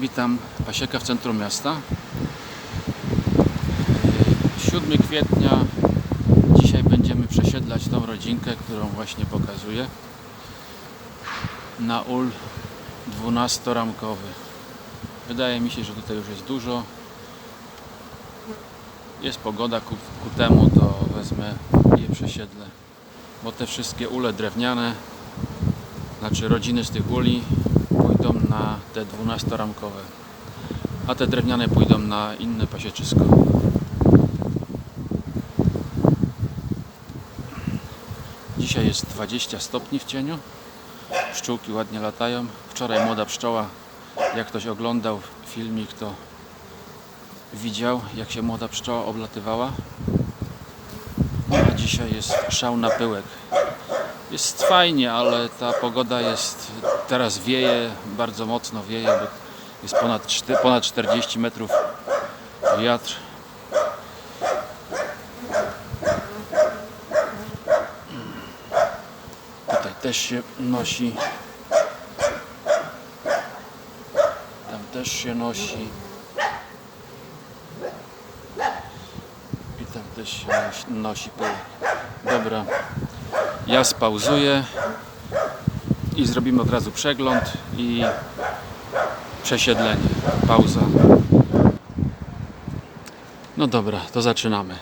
Witam Pasieka w centrum miasta. 7 kwietnia. Dzisiaj będziemy przesiedlać tą rodzinkę, którą właśnie pokazuję. Na ul 12-ramkowy. Wydaje mi się, że tutaj już jest dużo. Jest pogoda ku, ku temu, to wezmę i je przesiedlę. Bo te wszystkie ule drewniane, znaczy rodziny z tych uli, pójdą na te 12-ramkowe. A te drewniane pójdą na inne pasieczysko. Dzisiaj jest 20 stopni w cieniu. Pszczółki ładnie latają. Wczoraj młoda pszczoła, jak ktoś oglądał filmik, to widział, jak się młoda pszczoła oblatywała. A dzisiaj jest szał na pyłek. Jest fajnie, ale ta pogoda jest, teraz wieje, bardzo mocno wieje, bo jest ponad, ponad 40 metrów wiatr. Tutaj też się nosi. Tam też się nosi. I tam też się nosi. Dobra. Ja spauzuję i zrobimy od razu przegląd i przesiedlenie. Pauza. No dobra, to zaczynamy.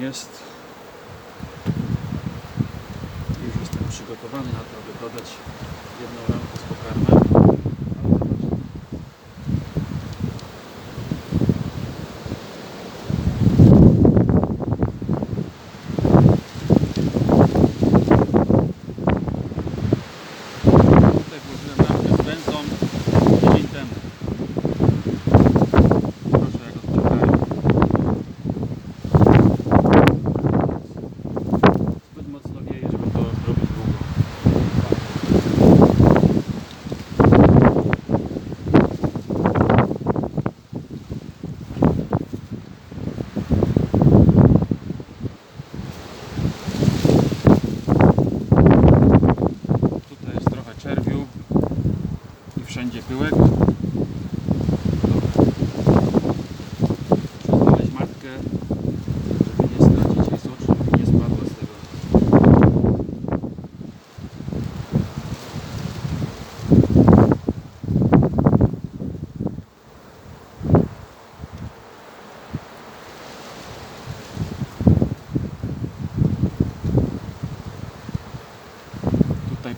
Jest. Już jestem przygotowany na to, aby dodać jedną ramkę z pokarmem. Ale zobaczcie. Tutaj włożyłem ramkę z wędzą tydzień temu. Proszę jak odczytają. Zbyt mocno wieje, żeby to robić długo. Tutaj jest trochę czerwiu i wszędzie pyłek. Dobra. Muszę znaleźć matkę, żeby nie stracić jej z oczu, żeby nie spadła z tego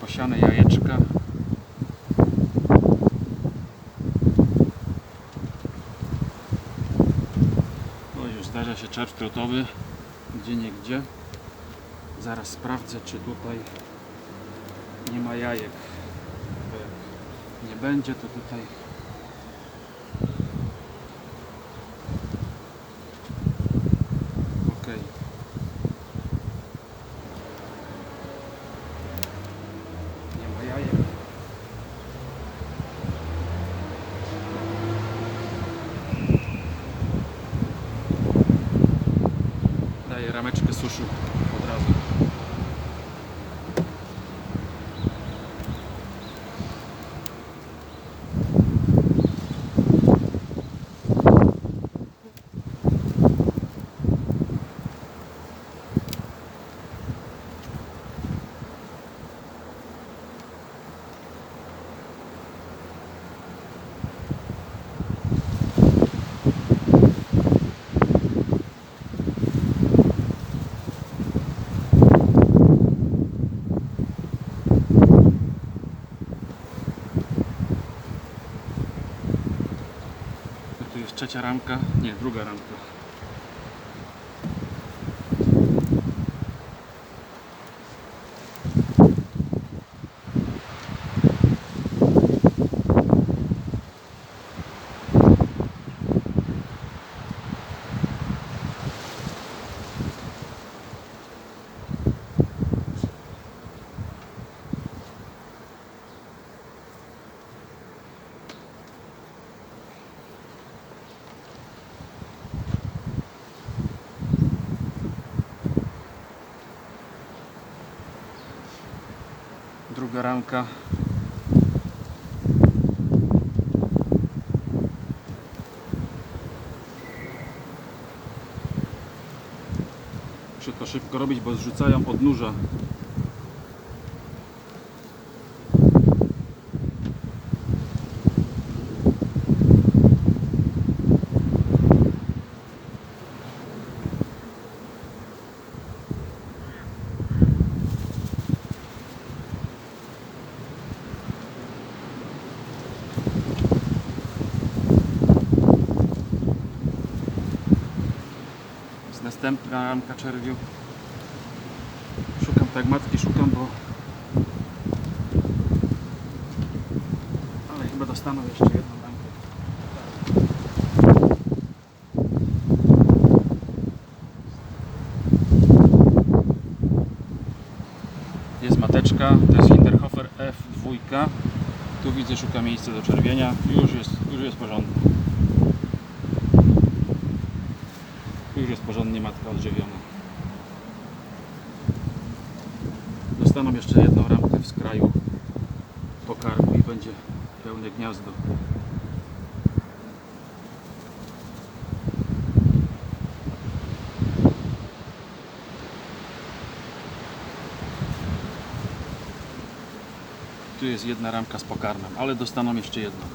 posiane jajeczka. O, już zdarza się czerw trotowy, gdzie. Zaraz sprawdzę, czy tutaj nie ma jajek. Nie będzie, to tutaj Okej. Nie ma jajek. Daję rameczkę suszu od razu. Tu jest trzecia ramka, nie, druga ramka. Ramka. Muszę to szybko robić, bo zrzucają. Jest następna ramka czerwiu. Szukam tak matki, szukam, bo... Ale chyba dostaną jeszcze jedną. Jest mateczka, to jest Hinterhofer F2. Tu widzę, szuka miejsca do czerwienia. Już jest, już jest porządnie. Już jest porządnie matka odżywiona. Dostaną jeszcze jedną ramkę w skraju pokarmu i będzie pełne gniazdo. Tu jest jedna ramka z pokarmem, ale dostaną jeszcze jedną.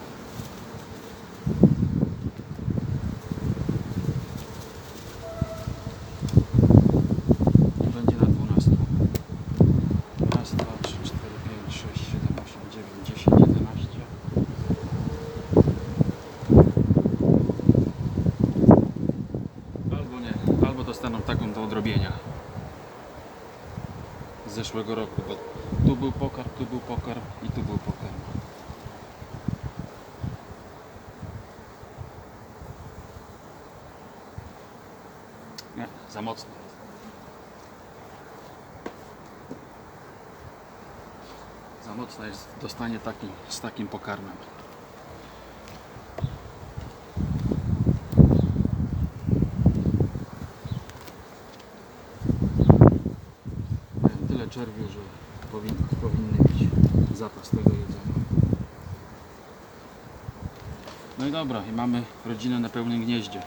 Będzie na 12. Raz, dwa, trzy, cztery, pięć, sześć, siedem, osiem, dziewięć, dziesięć, jedenaście. Albo nie, albo dostaną taką do odrobienia. Z zeszłego roku, bo tu był pokarm, tu był pokarm i tu był pokarm. Nie, za mocno. Za mocno jest dostanie taki, z takim pokarmem. Mają tyle czerwiu, że powin, powinny mieć zapas tego jedzenia. No i dobra, i mamy rodzinę na pełnym gnieździe.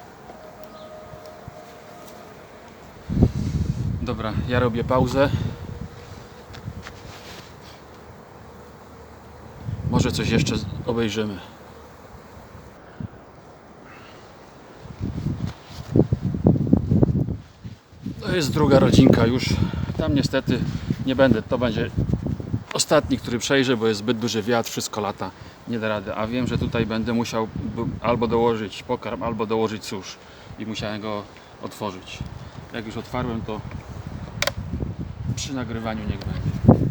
Dobra, ja robię pauzę. Może coś jeszcze obejrzymy. To jest druga rodzinka już. Tam niestety nie będę, to będzie ostatni, który przejrzę, bo jest zbyt duży wiatr, wszystko lata, nie da rady. A wiem, że tutaj będę musiał albo dołożyć pokarm, albo dołożyć susz i musiałem go otworzyć. Jak już otwarłem, to przy nagrywaniu niech będzie.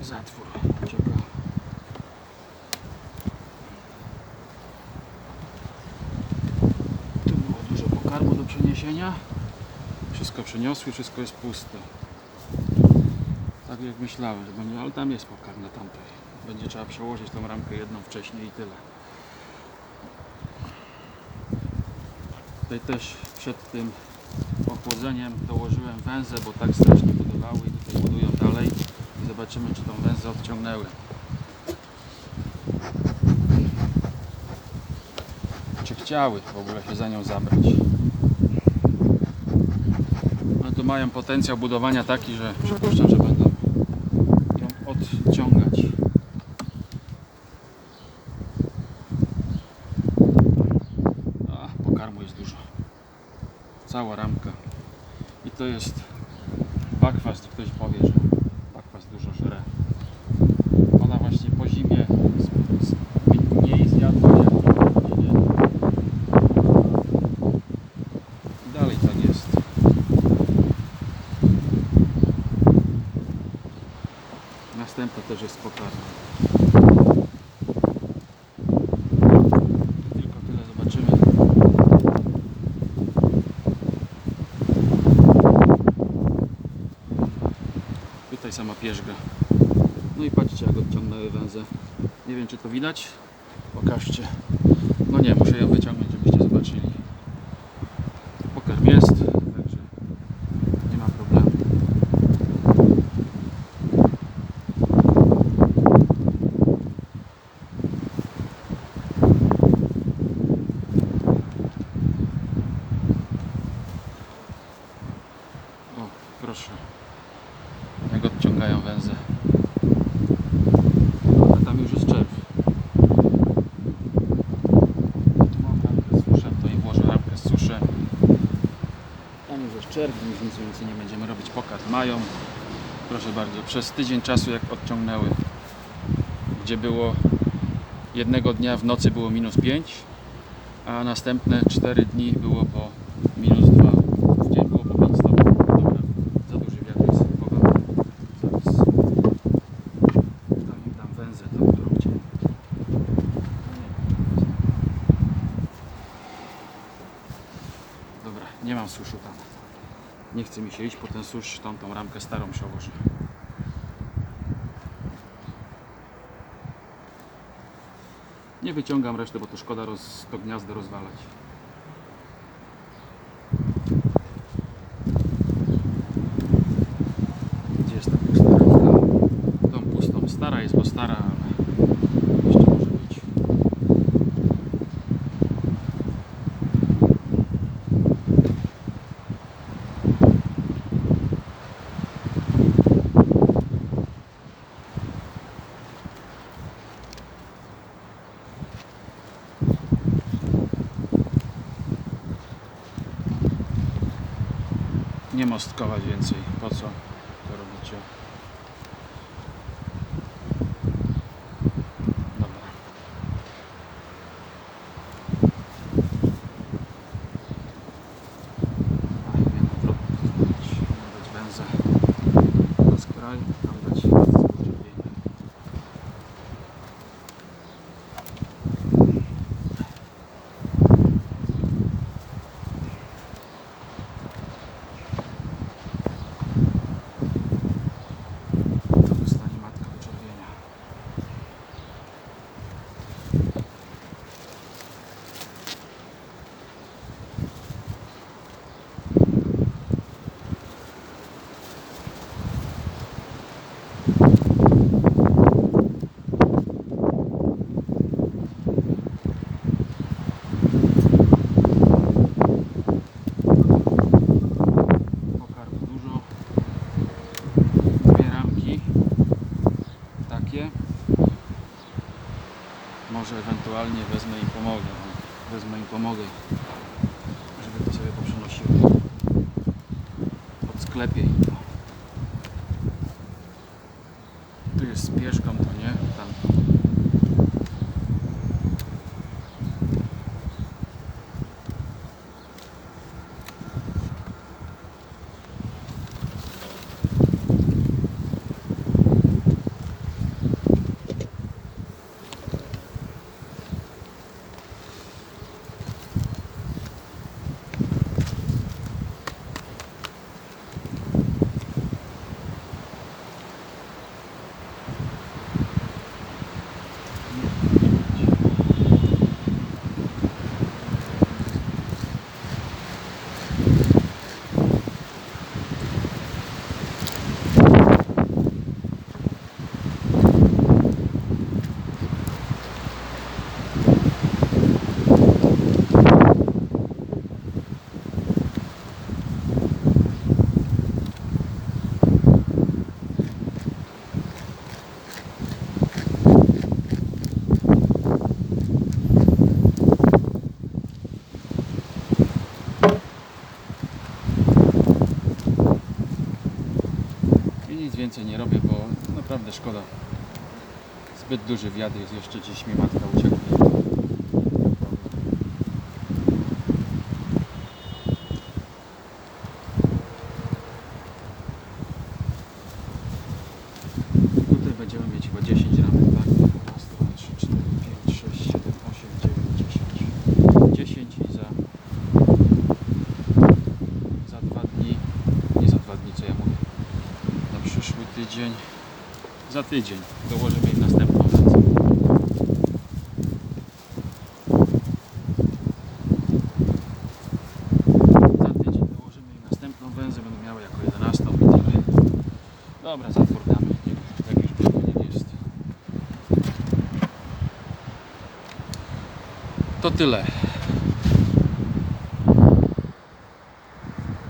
Zatwór cieka. Tu było dużo pokarmu do przeniesienia. Wszystko przeniosły, wszystko jest puste. Tak jak myślałem, że będzie, ale tam jest pokarm na tamtej. Będzie trzeba przełożyć tą ramkę jedną wcześniej i tyle. Tutaj też przed tym ochłodzeniem dołożyłem węzę, bo tak strasznie budowały i tutaj budują dalej. I zobaczymy, czy tą węzę odciągnęły. Czy chciały w ogóle się za nią zabrać. No tu mają potencjał budowania taki, że przypuszczam, że będą odciągać. A, pokarmu jest dużo. Cała ramka. I to jest bakwas, ktoś powie, że bakwas dużo żre. Ona właśnie po zimie z- z- mniej zjadła jak nie, nie. I Dalej tak jest. Jest pokarm. Tylko tyle zobaczymy. Tutaj sama pierzga. No i patrzcie jak odciągnęły węzę. Nie wiem czy to widać. Pokażcie. No nie, muszę ją wyciągnąć, żebyście zobaczyli. Pokarm jest, także nie ma problemu. O, proszę. Jak odciągają węzę. A tam już jest czerw. Tu mam ramkę z suszem, to i włożę ramkę z suszem. Tam już jest czerw, już nic więcej nie będziemy robić. Pokat mają. Proszę bardzo, przez tydzień czasu jak odciągnęły, gdzie było jednego dnia w nocy było minus 5, a następne 4 dni było po minus 2. W dzień było po 5 stopni. Dobra, za duży wiatr jest. Chowam. Zaraz. Tam tam. No nie. Dobra, nie mam suszu tam. Nie chce mi się iść po ten susz, tą, tą ramkę starą przełożę. Nie wyciągam resztę, bo to szkoda roz, to gniazdo rozwalać. Gdzie jest ta pusta ramka? Tą pustą. Stara jest, bo stara, ale jeszcze może być. Nie mostkować więcej. Po co z pieszką, to nie? Tam więcej nie robię, bo naprawdę szkoda. Zbyt duży wiatr jest, jeszcze dziś mi matka ucieknie. Tutaj będziemy mieć chyba 10 ramek, tak? Raz, dwa, trzy, cztery, pięć, sześć, siedem, osiem, dziewięć, dziesięć. 10 i za za dwa dni, nie za dwa dni, co ja mówię, na tydzień, za tydzień dołożymy im następną ręce. Za tydzień dołożymy im następną węzę, będą miały jako 11 i. Dobra, zatwórkamy, jak już było, nie jest. To tyle.